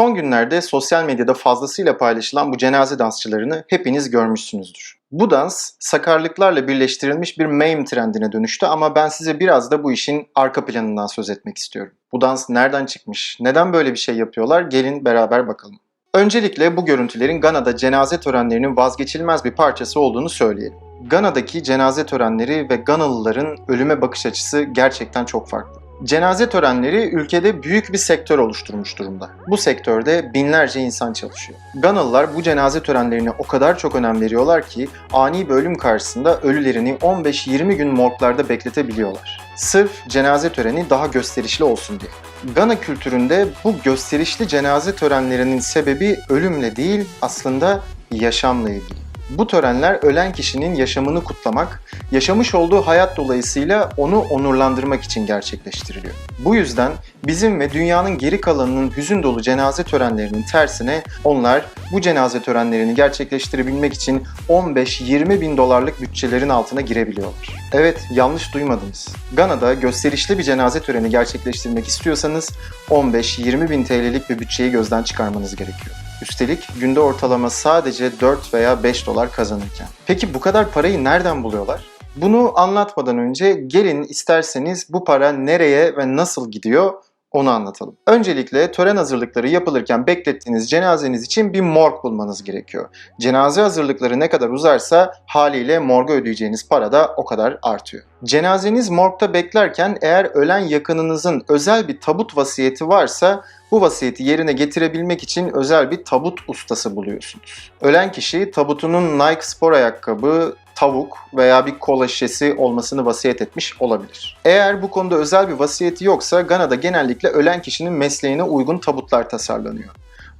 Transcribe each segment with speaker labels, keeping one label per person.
Speaker 1: Son günlerde sosyal medyada fazlasıyla paylaşılan bu cenaze dansçılarını hepiniz görmüşsünüzdür. Bu dans sakarlıklarla birleştirilmiş bir meme trendine dönüştü ama ben size biraz da bu işin arka planından söz etmek istiyorum. Bu dans nereden çıkmış? Neden böyle bir şey yapıyorlar? Gelin beraber bakalım. Öncelikle bu görüntülerin Gana'da cenaze törenlerinin vazgeçilmez bir parçası olduğunu söyleyelim. Gana'daki cenaze törenleri ve Ganalıların ölüme bakış açısı gerçekten çok farklı. Cenaze törenleri ülkede büyük bir sektör oluşturmuş durumda. Bu sektörde binlerce insan çalışıyor. Ganalılar bu cenaze törenlerine o kadar çok önem veriyorlar ki ani bir ölüm karşısında ölülerini 15-20 gün morglarda bekletebiliyorlar. Sırf cenaze töreni daha gösterişli olsun diye. Gana kültüründe bu gösterişli cenaze törenlerinin sebebi ölümle değil aslında yaşamla ilgili. Bu törenler ölen kişinin yaşamını kutlamak, yaşamış olduğu hayat dolayısıyla onu onurlandırmak için gerçekleştiriliyor. Bu yüzden bizim ve dünyanın geri kalanının hüzün dolu cenaze törenlerinin tersine onlar bu cenaze törenlerini gerçekleştirebilmek için 15-20 bin dolarlık bütçelerin altına girebiliyorlar. Evet yanlış duymadınız. Gana'da gösterişli bir cenaze töreni gerçekleştirmek istiyorsanız 15-20 bin TL'lik bir bütçeyi gözden çıkarmanız gerekiyor. Üstelik günde ortalama sadece 4 veya 5 dolar kazanırken. Peki bu kadar parayı nereden buluyorlar? Bunu anlatmadan önce gelin isterseniz bu para nereye ve nasıl gidiyor onu anlatalım. Öncelikle tören hazırlıkları yapılırken beklettiğiniz cenazeniz için bir morg bulmanız gerekiyor. Cenaze hazırlıkları ne kadar uzarsa haliyle morga ödeyeceğiniz para da o kadar artıyor. Cenazeniz morgda beklerken eğer ölen yakınınızın özel bir tabut vasiyeti varsa bu vasiyeti yerine getirebilmek için özel bir tabut ustası buluyorsunuz. Ölen kişi tabutunun Nike spor ayakkabı, tavuk veya bir kola şişesi olmasını vasiyet etmiş olabilir. Eğer bu konuda özel bir vasiyeti yoksa Gana'da genellikle ölen kişinin mesleğine uygun tabutlar tasarlanıyor.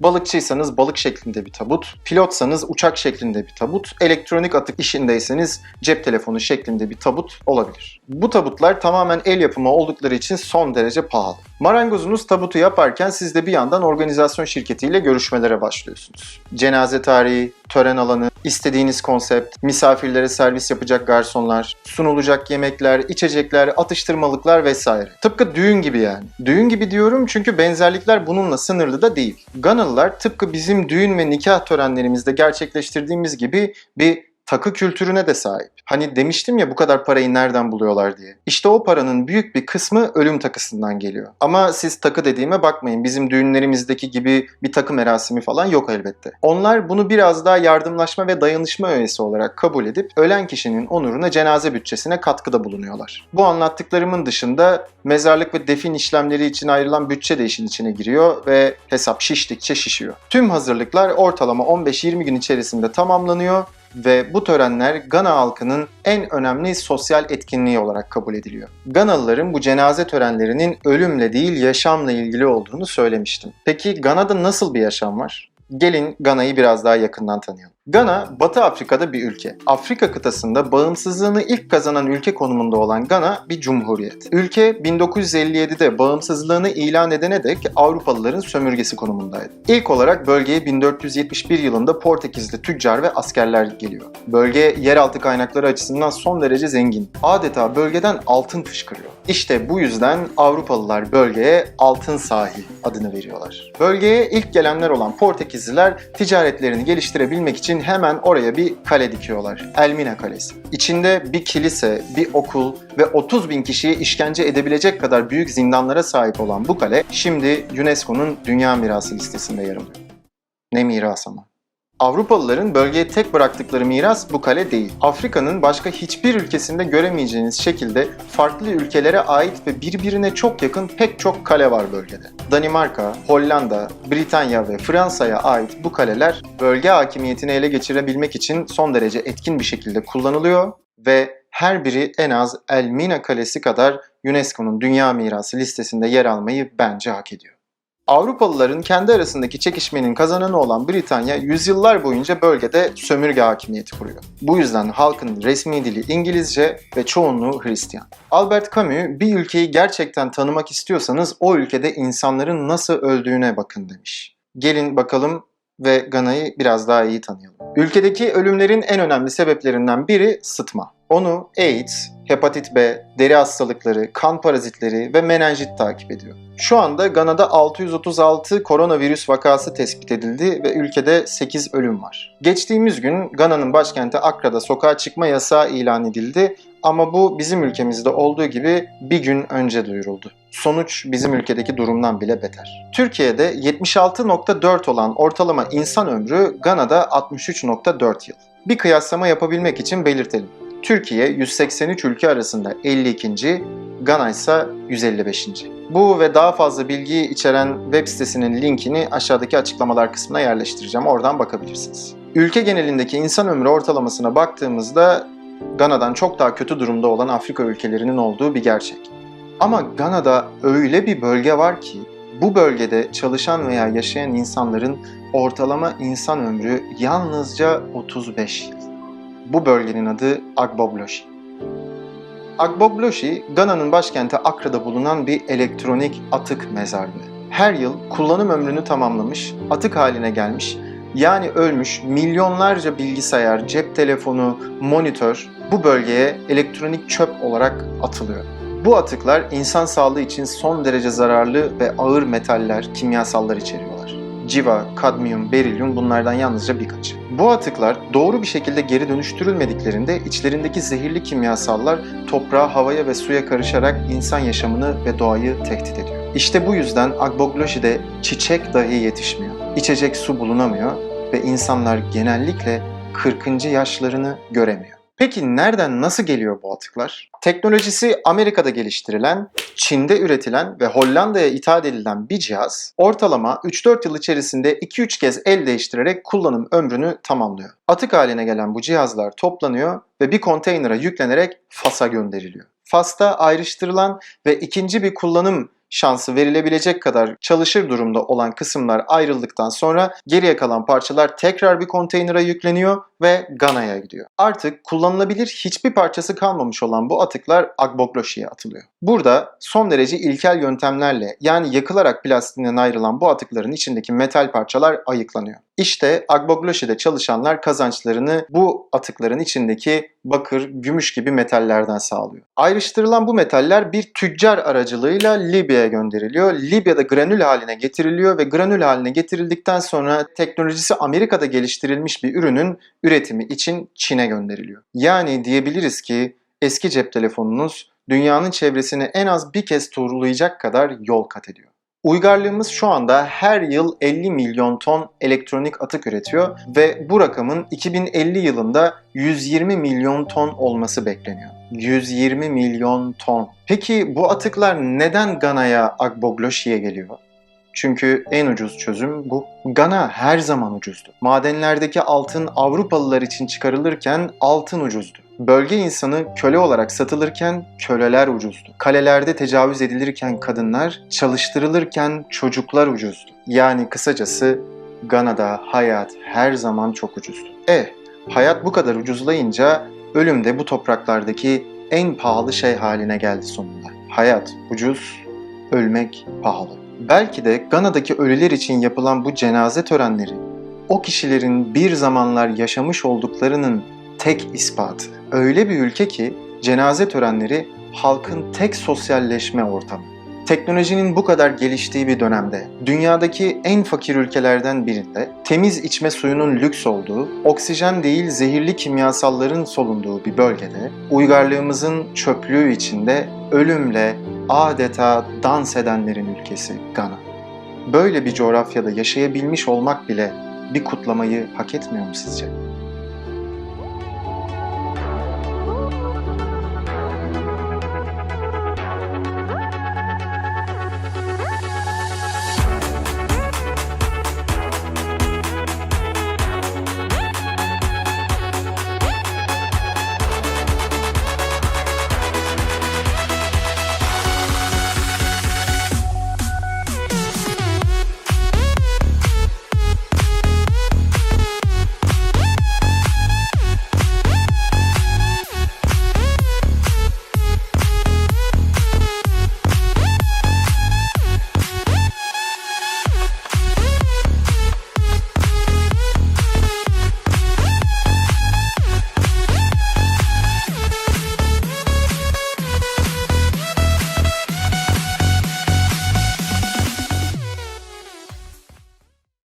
Speaker 1: Balıkçıysanız balık şeklinde bir tabut, pilotsanız uçak şeklinde bir tabut, elektronik atık işindeyseniz cep telefonu şeklinde bir tabut olabilir. Bu tabutlar tamamen el yapımı oldukları için son derece pahalı. Marangozunuz tabutu yaparken siz de bir yandan organizasyon şirketiyle görüşmelere başlıyorsunuz. Cenaze tarihi, tören alanı, istediğiniz konsept, misafirlere servis yapacak garsonlar, sunulacak yemekler, içecekler, atıştırmalıklar vesaire. Tıpkı düğün gibi yani. Düğün gibi diyorum çünkü benzerlikler bununla sınırlı da değil. Ganalılar tıpkı bizim düğün ve nikah törenlerimizde gerçekleştirdiğimiz gibi bir takı kültürüne de sahip. Hani demiştim ya bu kadar parayı nereden buluyorlar diye. İşte o paranın büyük bir kısmı ölüm takısından geliyor. Ama siz takı dediğime bakmayın. Bizim düğünlerimizdeki gibi bir takı merasimi falan yok elbette. Onlar bunu biraz daha yardımlaşma ve dayanışma öğesi olarak kabul edip ölen kişinin onuruna cenaze bütçesine katkıda bulunuyorlar. Bu anlattıklarımın dışında mezarlık ve defin işlemleri için ayrılan bütçe de işin içine giriyor ve hesap şiştikçe şişiyor. Tüm hazırlıklar ortalama 15-20 gün içerisinde tamamlanıyor ve bu törenler Gana halkının en önemli sosyal etkinliği olarak kabul ediliyor. Ganalıların bu cenaze törenlerinin ölümle değil yaşamla ilgili olduğunu söylemiştim. Peki Gana'da nasıl bir yaşam var? Gelin Gana'yı biraz daha yakından tanıyalım. Gana, Batı Afrika'da bir ülke. Afrika kıtasında bağımsızlığını ilk kazanan ülke konumunda olan Gana bir cumhuriyet. Ülke 1957'de bağımsızlığını ilan edene dek Avrupalıların sömürgesi konumundaydı. İlk olarak bölgeye 1471 yılında Portekizli tüccar ve askerler geliyor. Bölge yeraltı kaynakları açısından son derece zengin. Adeta bölgeden altın fışkırıyor. İşte bu yüzden Avrupalılar bölgeye Altın Sahil adını veriyorlar. Bölgeye ilk gelenler olan Portekizliler ticaretlerini geliştirebilmek için hemen oraya bir kale dikiyorlar. Elmina Kalesi. İçinde bir kilise, bir okul ve 30 bin kişiyi işkence edebilecek kadar büyük zindanlara sahip olan bu kale şimdi UNESCO'nun Dünya Mirası listesinde yer alıyor. Ne miras ama. Avrupalıların bölgeye tek bıraktıkları miras bu kale değil. Afrika'nın başka hiçbir ülkesinde göremeyeceğiniz şekilde farklı ülkelere ait ve birbirine çok yakın pek çok kale var bölgede. Danimarka, Hollanda, Britanya ve Fransa'ya ait bu kaleler bölge hakimiyetini ele geçirebilmek için son derece etkin bir şekilde kullanılıyor ve her biri en az Elmina Kalesi kadar UNESCO'nun Dünya Mirası listesinde yer almayı bence hak ediyor. Avrupalıların kendi arasındaki çekişmenin kazananı olan Britanya yüzyıllar boyunca bölgede sömürge hakimiyeti kuruyor. Bu yüzden halkın resmi dili İngilizce ve çoğunluğu Hristiyan. Albert Camus bir ülkeyi gerçekten tanımak istiyorsanız o ülkede insanların nasıl öldüğüne bakın demiş. Gelin bakalım ve Gana'yı biraz daha iyi tanıyalım. Ülkedeki ölümlerin en önemli sebeplerinden biri sıtma. Onu AIDS, hepatit B, deri hastalıkları, kan parazitleri ve menenjit takip ediyor. Şu anda Gana'da 636 koronavirüs vakası tespit edildi ve ülkede 8 ölüm var. Geçtiğimiz gün Gana'nın başkenti Akra'da sokağa çıkma yasağı ilan edildi ama bu bizim ülkemizde olduğu gibi bir gün önce duyuruldu. Sonuç bizim ülkedeki durumdan bile beter. Türkiye'de 76.4 olan ortalama insan ömrü Gana'da 63.4 yıl. Bir kıyaslama yapabilmek için belirtelim. Türkiye 183 ülke arasında 52. Gana ise 155. Bu ve daha fazla bilgiyi içeren web sitesinin linkini aşağıdaki açıklamalar kısmına yerleştireceğim. Oradan bakabilirsiniz. Ülke genelindeki insan ömrü ortalamasına baktığımızda Gana'dan çok daha kötü durumda olan Afrika ülkelerinin olduğu bir gerçek. Ama Gana'da öyle bir bölge var ki bu bölgede çalışan veya yaşayan insanların ortalama insan ömrü yalnızca 35 yıl. Bu bölgenin adı Agbogloshi. Agbogloshi, Gana'nın başkenti Akra'da bulunan bir elektronik atık mezarlığı. Her yıl kullanım ömrünü tamamlamış, atık haline gelmiş, yani ölmüş milyonlarca bilgisayar, cep telefonu, monitör bu bölgeye elektronik çöp olarak atılıyor. Bu atıklar insan sağlığı için son derece zararlı ve ağır metaller, kimyasallar içeriyorlar. Civa, kadmiyum, berilyum bunlardan yalnızca birkaçı. Bu atıklar doğru bir şekilde geri dönüştürülmediklerinde içlerindeki zehirli kimyasallar toprağa, havaya ve suya karışarak insan yaşamını ve doğayı tehdit ediyor. İşte bu yüzden Agbogloshi'de çiçek dahi yetişmiyor. İçecek su bulunamıyor ve insanlar genellikle 40. yaşlarını göremiyor. Peki nereden nasıl geliyor bu atıklar? Teknolojisi Amerika'da geliştirilen, Çin'de üretilen ve Hollanda'ya ithal edilen bir cihaz ortalama 3-4 yıl içerisinde 2-3 kez el değiştirerek kullanım ömrünü tamamlıyor. Atık haline gelen bu cihazlar toplanıyor ve bir konteynere yüklenerek Fas'a gönderiliyor. Fas'ta ayrıştırılan ve ikinci bir kullanım şansı verilebilecek kadar çalışır durumda olan kısımlar ayrıldıktan sonra geriye kalan parçalar tekrar bir konteynere yükleniyor ve Gana'ya gidiyor. Artık kullanılabilir hiçbir parçası kalmamış olan bu atıklar Agbogloshi'ye atılıyor. Burada son derece ilkel yöntemlerle yani yakılarak plastiğinden ayrılan bu atıkların içindeki metal parçalar ayıklanıyor. İşte Agbogloshi'de çalışanlar kazançlarını bu atıkların içindeki bakır, gümüş gibi metallerden sağlıyor. Ayrıştırılan bu metaller bir tüccar aracılığıyla Libya'ya gönderiliyor. Libya'da granül haline getiriliyor ve granül haline getirildikten sonra teknolojisi Amerika'da geliştirilmiş bir ürünün üretimi için Çin'e gönderiliyor. Yani diyebiliriz ki eski cep telefonunuz dünyanın çevresini en az bir kez turlayacak kadar yol kat ediyor. Uygarlığımız şu anda her yıl 50 milyon ton elektronik atık üretiyor ve bu rakamın 2050 yılında 120 milyon ton olması bekleniyor. 120 milyon ton. Peki bu atıklar neden Gana'ya Agbogloshi'ye geliyor? Çünkü en ucuz çözüm bu. Gana her zaman ucuzdu. Madenlerdeki altın Avrupalılar için çıkarılırken altın ucuzdu. Bölge insanı köle olarak satılırken köleler ucuzdu. Kalelerde tecavüz edilirken kadınlar, çalıştırılırken çocuklar ucuzdu. Yani kısacası Gana'da hayat her zaman çok ucuzdu. E, hayat bu kadar ucuzlayınca ölüm de bu topraklardaki en pahalı şey haline geldi sonunda. Hayat ucuz, ölmek pahalı. Belki de Gana'daki ölüler için yapılan bu cenaze törenleri o kişilerin bir zamanlar yaşamış olduklarının tek ispatı. Öyle bir ülke ki cenaze törenleri halkın tek sosyalleşme ortamı. Teknolojinin bu kadar geliştiği bir dönemde, dünyadaki en fakir ülkelerden birinde, temiz içme suyunun lüks olduğu, oksijen değil zehirli kimyasalların solunduğu bir bölgede, uygarlığımızın çöplüğü içinde ölümle adeta dans edenlerin ülkesi Gana. Böyle bir coğrafyada yaşayabilmiş olmak bile bir kutlamayı hak etmiyor mu sizce?